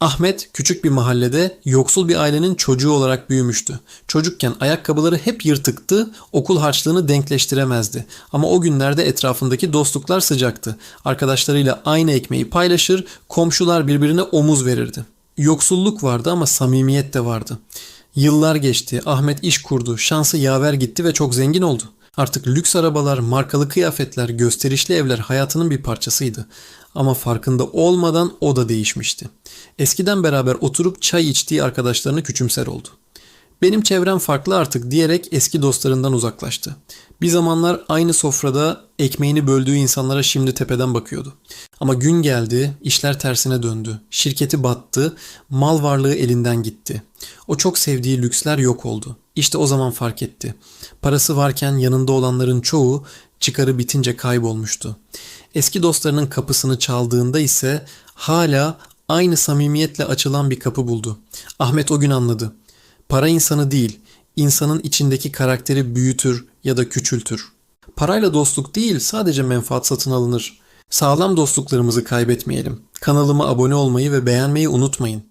Ahmet küçük bir mahallede yoksul bir ailenin çocuğu olarak büyümüştü. Çocukken ayakkabıları hep yırtıktı, okul harçlığını denkleştiremezdi. Ama o günlerde etrafındaki dostluklar sıcaktı. Arkadaşlarıyla aynı ekmeği paylaşır, komşular birbirine omuz verirdi. Yoksulluk vardı ama samimiyet de vardı. Yıllar geçti, Ahmet iş kurdu, şansı yaver gitti ve çok zengin oldu. Artık lüks arabalar, markalı kıyafetler, gösterişli evler hayatının bir parçasıydı. Ama farkında olmadan o da değişmişti. Eskiden beraber oturup çay içtiği arkadaşlarını küçümser oldu. Benim çevrem farklı artık diyerek eski dostlarından uzaklaştı. Bir zamanlar aynı sofrada ekmeğini böldüğü insanlara şimdi tepeden bakıyordu. Ama gün geldi, işler tersine döndü. Şirketi battı, mal varlığı elinden gitti. O çok sevdiği lüksler yok oldu. İşte o zaman fark etti. Parası varken yanında olanların çoğu çıkarı bitince kaybolmuştu. Eski dostlarının kapısını çaldığında ise hala aynı samimiyetle açılan bir kapı buldu. Ahmet o gün anladı. Para insanı değil, insanın içindeki karakteri büyütür ya da küçültür. Parayla dostluk değil, sadece menfaat satın alınır. Sağlam dostluklarımızı kaybetmeyelim. Kanalıma abone olmayı ve beğenmeyi unutmayın.